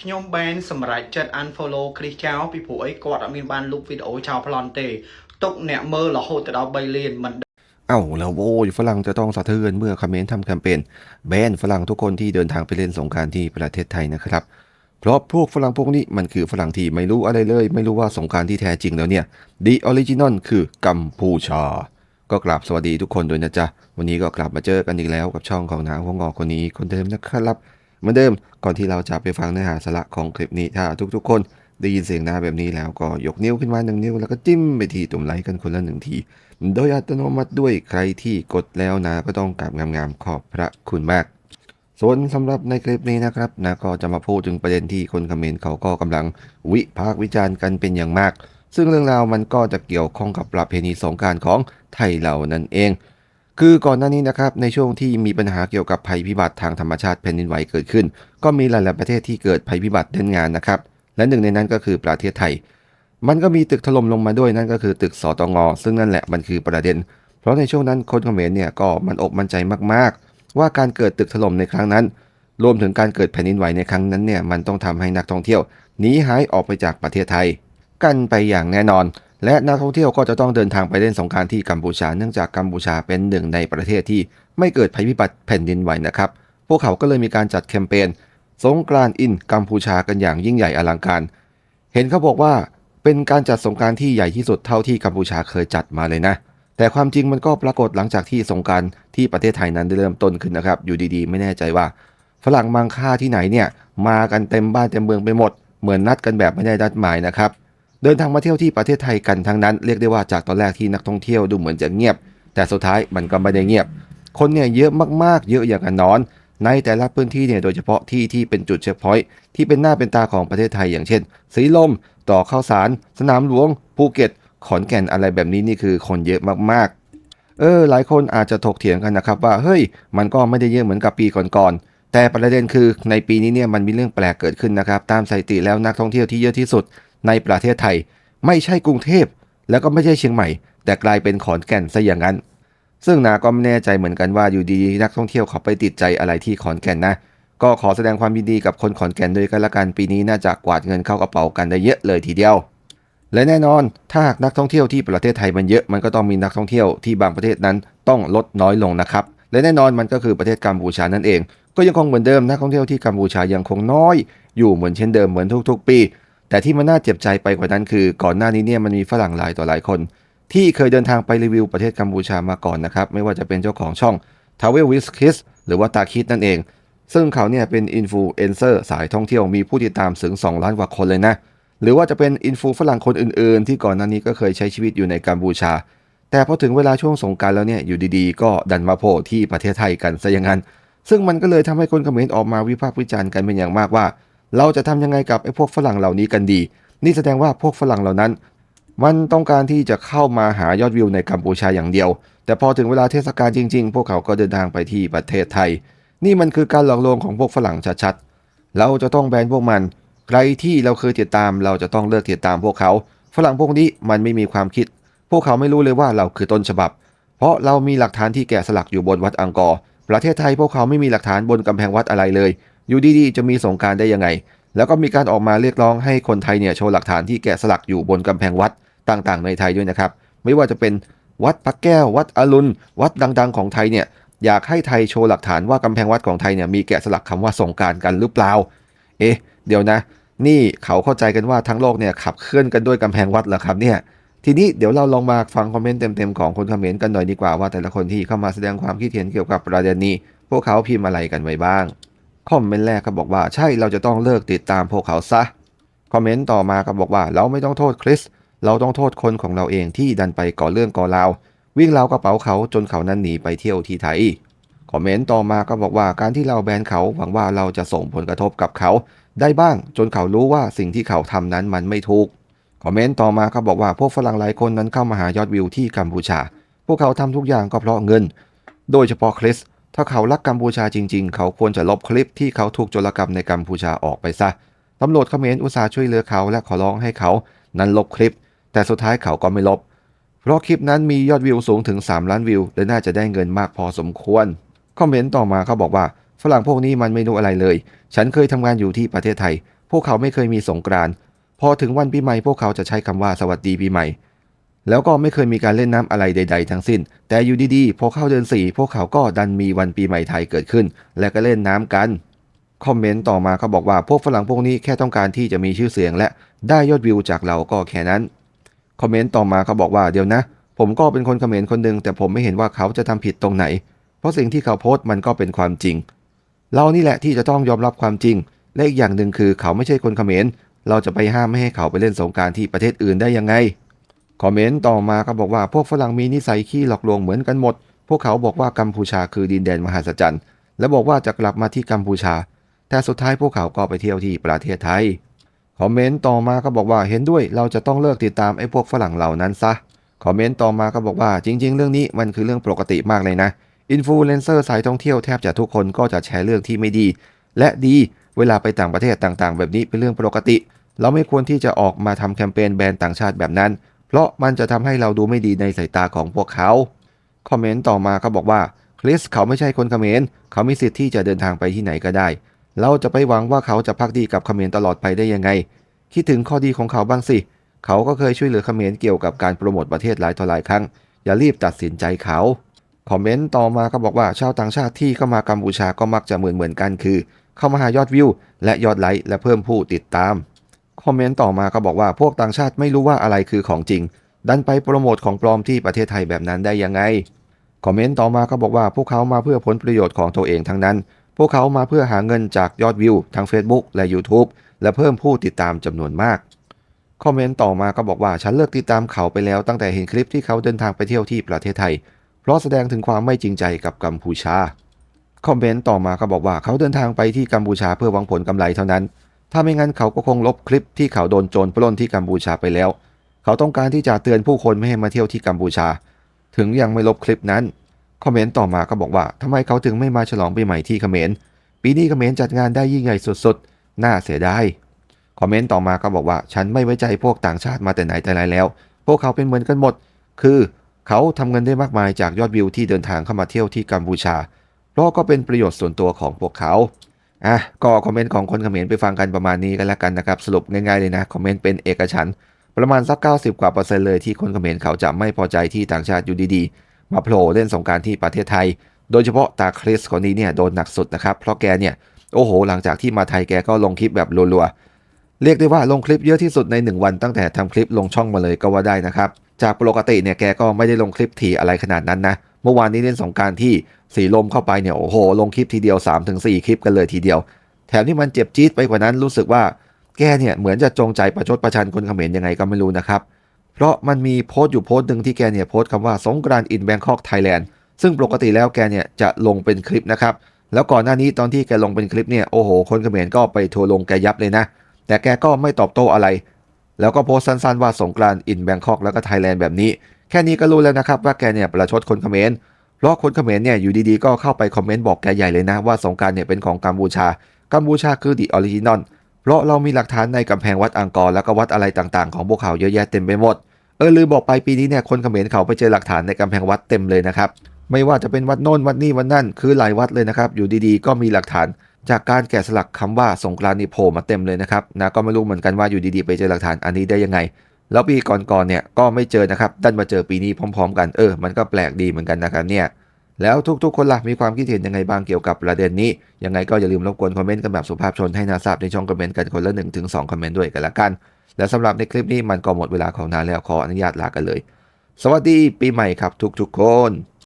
ខ្ញុំបែនសម្រាប់ចិត្ត unfollow គ្រីសចោលពីព្រោះអីគាត់អត់មានបានលុបវីដេអូចោលប្លន់ទេទុកអ្នកមើលរហូតទៅដល់3លានមិន เอ้าแล้วโว้ยฝรั่งจะต้องสะเทือนเมื่อคอมเมนต์ทำแคมเปญแบนฝรั่งทุกคนที่เดินทางไปเล่นสงกรารที่ประเทศไทยนะครับ เพราะพวกฝรั่งพวกนี้มันคือฝรั่งที่ไม่รู้อะไรเลย ไม่รู้ว่าสงกรารที่แท้จริงแล้วเนี่ยดีออริจินอลคือกัมพูชา ก็กราบสวัสดีทุกคนด้วยนะจ๊ะ วันนี้ก็กลับมาเจอกันอีกแล้วกับช่องของนางหัวงอกคนนี้คนเดิมนะครับ เหมือนเดิมก่อนที่เราจะไปฟังเนื้อหาสาระของคลิปนี้ถ้าทุกๆ คนได้ยินเสียงหน้าแบบนี้แล้วก็ยกนิ้วขึ้นมาหนึ่งนิ้ว แล้วก็จิ้มไปที่ตุ่มไลค์กันคนละหนึ่งที โดยอัตโนมัติด้วยใครที่กดแล้วนะก็ต้องกราบงามๆขอบพระคุณมาก ส่วนสำหรับในคลิปนี้นะครับนะก็จะมาพูดถึงประเด็นที่คนคอมเมนต์เขาก็กำลังวิพากษ์วิจารณ์กันเป็นอย่างมาก ซึ่งเรื่องราวมันก็จะเกี่ยวข้องกับประเพณีสงการของไทยเรานั่นเอง คือก่อนหน้านี้นะครับในช่วงที่มีปัญหาเกี่ยวกับภัยพิบัติทางธรรมชาติแผ่นดินไหวเกิดขึ้น ก็มีหลาย ๆ ประเทศที่เกิดภัยพิบัติเล่นงานนะครับ และหนึ่งในนั้นก็คือประเทศไทย มันก็มีตึกถล่มลงมาด้วยนั่นก็คือตึกสตงซึ่งนั่นแหละมันคือประเด็น เพราะในช่วงนั้นคนเขมรเนี่ยก็มันอกมั่นใจมาก ๆ ว่าการเกิดตึกถล่มในครั้งนั้น รวมถึงการเกิดแผ่นดินไหวในครั้งนั้นเนี่ยมันต้องทำให้นักท่องเที่ยวหนีหายออกไปจากประเทศไทย กันไปอย่างแน่นอน และนักท่องเที่ยวก็จะต้องเดินทางไปเล่นสงการที่กัมพูชา เนื่องจากกัมพูชาเป็นหนึ่งในประเทศที่ไม่เกิดภัยพิบัติแผ่นดินไหวนะครับ พวกเขาก็เลยมีการจัดแคมเปญสงกรานต์อินกัมพูชากันอย่างยิ่งใหญ่อลังการ เห็นเขาบอกว่าเป็นการจัดสงการที่ใหญ่ที่สุดเท่าที่กัมพูชาเคยจัดมาเลยนะ แต่ความจริงมันก็ปรากฏหลังจากที่สงการที่ประเทศไทยนั้นได้เริ่มต้นขึ้นนะครับ อยู่ดีๆ ไม่แน่ใจว่า ฝรั่งมังค่าที่ไหนเนี่ยมากันเต็มบ้านเต็มเมืองไปหมด เหมือนนัดกันแบบไม่ได้นัดหมายนะครับ เดินทางมาเที่ยวที่ประเทศไทยกันทั้งนั้นเรียกได้ว่าจากตอนแรกที่นักท่องเที่ยวดูเหมือนจะเงียบ แต่สุดท้ายมันก็ไม่ได้เงียบ คนเนี่ยเยอะมากๆ เยอะอย่างกันนอน ในแต่ละพื้นที่เนี่ยโดยเฉพาะที่ที่เป็นจุดเช็คพอยท์ที่เป็นหน้าเป็นตาของประเทศไทยอย่างเช่นสีลม ต่อข้าวสาร สนามหลวง ภูเก็ต ขอนแก่นอะไรแบบนี้นี่คือคนเยอะมากๆ เออ หลายคนอาจจะถกเถียงกันนะครับว่าเฮ้ย มันก็ไม่ได้เยอะเหมือนกับปีก่อนๆแต่ประเด็นคือในปีนี้เนี่ยมันมีเรื่องแปลกเกิดขึ้นนะครับ ตามสถิติแล้วนักท่องเที่ยวที่เยอะที่สุดในประเทศไทย ไม่ใช่กรุงเทพ แล้วก็ไม่ใช่เชียงใหม่ แต่กลายเป็นขอนแก่นซะอย่างนั้น ซึ่งนาก็ไม่แน่ใจเหมือนกันว่าอยู่ดีนักท่องเที่ยวเขาไปติดใจอะไรที่ขอนแก่นนะ ก็ขอแสดงความยินดีกับคนขอนแก่นด้วยกันละกันปีนี้น่าจะกวาดเงินเข้ากระเป๋ากันได้เยอะเลยทีเดียวและแน่นอน ถ้าหากนักท่องเที่ยวที่ประเทศไทยมันเยอะ มันก็ต้องมีนักท่องเที่ยวที่บางประเทศนั้นต้องลดน้อยลงนะครับ และแน่นอนมันก็คือประเทศกัมพูชานั่นเอง ก็ยังคงเหมือนเดิมนักท่องเที่ยวที่กัมพูชายังคงน้อย อยู่เหมือนเช่นเดิมเหมือนทุกๆ ปี แต่ที่มันน่าเจ็บใจไปกว่านั้นคือ ก่อนหน้านี้เนี่ยมันมีฝรั่งหลายต่อหลายคน ที่เคยเดินทางไปรีวิวประเทศกัมพูชามาก่อนนะครับ ไม่ว่าจะเป็นเจ้าของช่อง t a w e l w i s k i s หรือว่าตาคิดนั่นเอง ซึ่งเขาเนี่ยเป็นอินฟลูเอนเซอร์สายท่องเที่ยวมีผู้ติดตามถึง 2 ล้านกว่าคนเลยนะ หรือว่าจะเป็นอินฟูฝรั่งคนอื่นๆ ที่ก่อนหน้านี้ก็เคยใช้ชีวิตอยู่ในกัมพูชา แต่พอถึงเวลาช่วงสงกรารแล้วเนี่ยอยู่ดีๆ ก็ดันมาโผล่ที่ประเทศไทยกันซะอย่างนั้นซึ่งมันก็เลยทำให้คนเขมรออกมาวิพากษ์วิจารณ์กันเป็นอย่างมากว่า เราจะทำยังไงกับไอ้พวกฝรั่งเหล่านี้กันดี นี่แสดงว่าพวกฝรั่งเหล่านั้น มันต้องการที่จะเข้ามาหายอดวิวในกัมพูชาอย่างเดียว แต่พอถึงเวลาเทศกาลจริง ๆ พวกเขาก็เดินทางไปที่ประเทศไทย นี่มันคือการหลอกลวงของพวกฝรั่งชัดๆ เราจะต้องแบนพวกมัน ใครที่เราเคยติดตาม เราจะต้องเลิกติดตามพวกเขา ฝรั่งพวกนี้มันไม่มีความคิด พวกเขาไม่รู้เลยว่าเราคือต้นฉบับ เพราะเรามีหลักฐานที่แกะสลักอยู่บนวัดอังกอร์ ประเทศไทยพวกเขาไม่มีหลักฐานบนกำแพงวัดอะไรเลย อยู่ดีๆ จะมีสงการได้ยังไง แล้วก็มีการออกมาเรียกร้องให้คนไทยเนี่ยโชว์หลักฐานที่แกะสลักอยู่บนกำแพงวัดต่างๆ ในไทยด้วยนะครับ ไม่ว่าจะเป็นวัดพระแก้ว วัดอรุณ วัดดัง ๆ ของไทยเนี่ยอยากให้ไทยโชว์หลักฐานว่ากำแพงวัดของไทยเนี่ยมีแกะสลักคำว่าสงการกันหรือเปล่า เอ๊ะ เดี๋ยวนะ นี่เขาเข้าใจกันว่าทั้งโลกเนี่ยขับเคลื่อนกันด้วยกำแพงวัดเหรอครับเนี่ย ทีนี้เดี๋ยวเราลองมาฟังคอมเมนต์เต็มๆของคนคอมเขมรกันหน่อยดีกว่าว่าแต่ละคนที่เข้ามาแสดงความคิดเห็นเกี่ยวกับประเด็นนี้ พวกเขาพิมพ์อะไรกันไว้บ้าง คอมเมนต์แรกก็บอกว่าใช่เราจะต้องเลิกติดตามพวกเขาซะ คอมเมนต์ต่อมาก็บอกว่าเราไม่ต้องโทษคริส เราต้องโทษคนของเราเองที่ดันไปก่อเรื่องก่อราว วิ่งราวกระเป๋าเขาจนเขานั้นหนีไปเที่ยวที่ไทย คอมเมนต์ต่อมาก็บอกว่าการที่เราแบนเขาหวังว่าเราจะส่งผลกระทบกับเขา ได้บ้างจนเขารู้ว่าสิ่งที่เขาทำนั้นมันไม่ถูก คอมเมนต์ต่อมาก็บอกว่าพวกฝรั่งหลายคนนั้นเข้ามาหายอดวิวที่กัมพูชา พวกเขาทำทุกอย่างก็เพราะเงิน โดยเฉพาะคริส ถ้าเขารักกัมพูชาจริง ๆ เขาควรจะลบคลิปที่เขาถูกโจรกรรมในกัมพูชาออกไปซะตำรวจเขมรอุตส่าห์ช่วยเหลือเขาและขอร้องให้เขานั้นลบคลิป แต่สุดท้ายเขาก็ไม่ลบ เพราะคลิปนั้นมียอดวิวสูงถึง 3 ล้านวิว และน่าจะได้เงินมากพอสมควร คอมเมนต์ต่อมาเขาบอกว่า ฝรั่งพวกนี้มันไม่รู้อะไรเลย ฉันเคยทำงานอยู่ที่ประเทศไทย พวกเขาไม่เคยมีสงกรานต์พอถึงวันปีใหม่พวกเขาจะใช้คำว่าสวัสดีปีใหม่ แล้วก็ไม่เคยมีการเล่นน้ำอะไรใด ๆ ทั้งสิ้น แต่อยู่ดีๆ พอเข้าเดือนสี่พวกเขาก็ดันมีวันปีใหม่ไทยเกิดขึ้น และก็เล่นน้ำกัน คอมเมนต์ต่อมาเขาบอกว่าพวกฝรั่งพวกนี้แค่ต้องการที่จะมีชื่อเสียงและได้ยอดวิวจากเราก็แค่นั้น คอมเมนต์ต่อมาเขาบอกว่าเดี๋ยวนะ ผมก็เป็นคนคอมเขมรคนหนึ่งแต่ผมไม่เห็นว่าเขาจะทำผิดตรงไหน เพราะสิ่งที่เขาโพสต์มันก็เป็นความจริง เรานี่แหละที่จะต้องยอมรับความจริง และอีกอย่างหนึ่งคือเขาไม่ใช่คนคอมเขมรเราจะไปห้ามไม่ให้เขาไปเล่นสงการที่ประเทศอื่นได้ยังไง คอมเมนต์ต่อมาเขาบอกว่าพวกฝรั่งมีนิสัยขี้หลอกลวงเหมือนกันหมด พวกเขาบอกว่ากัมพูชาคือดินแดนมหัศจรรย์ และบอกว่าจะกลับมาที่กัมพูชา แต่สุดท้ายพวกเขาก็ไปเที่ยวที่ประเทศไทย คอมเมนต์ต่อมาก็บอกว่าเห็นด้วยเราจะต้องเลิกติดตามไอ้พวกฝรั่งเหล่านั้นซะ คอมเมนต์ต่อมาก็บอกว่าจริง ๆ เรื่องนี้มันคือเรื่องปกติมากเลยนะ อินฟลูเอนเซอร์สายท่องเที่ยวแทบจะทุกคนก็จะแชร์เรื่องที่ไม่ดี และดีเวลาไปต่างประเทศต่างๆ แบบนี้เป็นเรื่องปกติ เราไม่ควรที่จะออกมาทำแคมเปญแบนต่างชาติแบบนั้น เพราะมันจะทำให้เราดูไม่ดีในสายตาของพวกเขา คอมเมนต์ต่อมาเขาบอกว่าคริสเขาไม่ใช่คนเขมรเขามีสิทธิ์ที่จะเดินทางไปที่ไหนก็ได้ เราจะไปหวังว่าเขาจะพักดีกับเขมรตลอดไปได้ยังไง คิดถึงข้อดีของเขาบ้างสิ เขาก็เคยช่วยเหลือเขมรเกี่ยวกับการโปรโมทประเทศหลายต่อหลายครั้ง อย่ารีบตัดสินใจเขา คอมเมนต์ต่อมาก็บอกว่าชาวต่างชาติที่เข้ามากัมพูชาก็มักจะเหมือนเหมือนกันคือ เข้ามาหายอดวิวและยอดไลค์และเพิ่มผู้ติดตาม คอมเมนต์ต่อมาก็บอกว่าพวกต่างชาติไม่รู้ว่าอะไรคือของจริง ดันไปโปรโมทของปลอมที่ประเทศไทยแบบนั้นได้ยังไง คอมเมนต์ต่อมาก็บอกว่าพวกเขามาเพื่อผลประโยชน์ของตัวเองทั้งนั้น พวกเขามาเพื่อหาเงินจากยอดวิวทั้ง Facebook และ YouTube และเพิ่มผู้ติดตามจำนวนมาก คอมเมนต์ต่อมาก็บอกว่าฉันเลิกติดตามเขาไปแล้วตั้งแต่เห็นคลิปที่เขาเดินทางไปเที่ยวที่ประเทศไทย เพราะแสดงถึงความไม่จริงใจกับกัมพูชา คอมเมนต์ต่อมาก็บอกว่าเขาเดินทางไปที่กัมพูชาเพื่อหวังผลกำไรเท่านั้น ถ้าไม่งั้นเขาก็คงลบคลิปที่เขาโดนโจรปล้นที่กัมพูชาไปแล้ว เขาต้องการที่จะเตือนผู้คนไม่ให้มาเที่ยวที่กัมพูชา ถึงยังไม่ลบคลิปนั้น คอมเมนต์ต่อมาก็บอกว่าทำไมเขาถึงไม่มาฉลองปีใหม่ที่เขมร ปีนี้เขมรจัดงานได้ยิ่งใหญ่สุดๆ น่าเสียดาย คอมเมนต์ต่อมาก็บอกว่าฉันไม่ไว้ใจพวกต่างชาติมาแต่ไหนแต่ไรแล้ว พวกเขาเป็นเหมือนกันหมด คือเขาทำเงินได้มากมายจากยอดวิวที่เดินทางเข้ามาเที่ยวที่กัมพูชา เพราะก็เป็นประโยชน์ส่วนตัวของพวกเขา อะก็คอมเมนต์ของคนเขมรไปฟังกันประมาณนี้กันแล้วกันนะครับสรุปง่ายๆเลยนะคอมเมนต์เป็นเอกฉันประมาณสัก 90 กว่าเปอร์เซ็นต์เลยที่คนเขมรเขาจะไม่พอใจที่ต่างชาติอยู่ดีๆ มาโผล่เล่นสงการที่ประเทศไทย โดยเฉพาะตาคริสคนนี้เนี่ยโดนหนักสุดนะครับเพราะแกเนี่ยโอ้โห หลังจากที่มาไทยแกก็ลงคลิปแบบรัวๆ เรียกได้ว่าลงคลิปเยอะที่สุดใน 1 วันตั้งแต่ทำคลิปลงช่องมาเลยก็ว่าได้นะครับ จากปกติเนี่ยแกก็ไม่ได้ลงคลิปถี่อะไรขนาดนั้นนะ เมื่อวานนี้เล่นสงการที่ สีลมเข้าไปเนี่ยโอ้โห ลงคลิปทีเดียว 3-4 คลิปกันเลยทีเดียว แถมที่มันเจ็บจี๊ดไปกว่านั้นรู้สึกว่าแกเนี่ยเหมือนจะจงใจประชดประชันคนเขมรยังไงก็ไม่รู้นะครับ เพราะมันมีโพสต์อยู่โพสต์หนึ่งที่แกเนี่ยโพสต์คำว่าสงกรานต์อินแบงคอกไทยแลนด์ซึ่งปกติแล้วแกเนี่ยจะลงเป็นคลิปนะครับ แล้วก่อนหน้านี้ตอนที่แกลงเป็นคลิปเนี่ยโอ้โห คนเขมรก็ไปทัวลงแกยับเลยนะ แต่แกก็ไม่ตอบโต้อะไร แล้วก็โพสต์สั้นๆว่าสงกรานต์อินแบงคอกแล้วก็ไทยแลนด์แบบนี้ แค่นี้ก็รู้แล้วนะครับว่าแกเนี่ยประชดคนเขมร เพราะคนเขมรเนี่ยอยู่ดีๆ ก็เข้าไปคอมเมนต์บอกแกใหญ่เลยนะ ว่าสงการเนี่ยเป็นของกัมพูชา กัมพูชาคือดิออริจินอลเพราะเรามีหลักฐานในกำแพงวัดอังกอร์แล้วก็วัดอะไรต่างๆของพวกเขาเยอะแยะเต็มไปหมด เออลืมบอกไปปีนี้เนี่ยคนเขมรเขาไปเจอหลักฐานในกำแพงวัดเต็มเลยนะครับ ไม่ว่าจะเป็นวัดโน่นวัดนี่วัดนั่นคือหลายวัดเลยนะครับ อยู่ดีๆ ก็มีหลักฐาน จากการแกะสลักคำว่าสงกรานต์นี่โผล่มาเต็มเลยนะครับนะก็ไม่รู้เหมือนกันว่าอยู่ดีๆ ไปเจอหลักฐานอันนี้ได้ยังไง แล้วปีก่อนๆเนี่ยก็ไม่เจอนะครับดันมาเจอปีนี้พร้อม ๆ กันเออมันก็แปลกดีเหมือนกันนะครับเนี่ยแล้วทุกๆคนล่ะมีความคิดเห็นยังไงบ้างเกี่ยวกับประเด็นนี้ ยังไงก็อย่าลืมรบกวนคอมเมนต์กันแบบสุภาพชนให้นาทราบในช่องคอมเมนต์กันคนละ1นถึงคอมเมนต์ด้วยกันละกัน และสำหรับในคลิปนี้มันก็หมดเวลาของนานแล้วขออนุญาตลากันเลย สวัสดีปีใหม่ครับทุกๆคน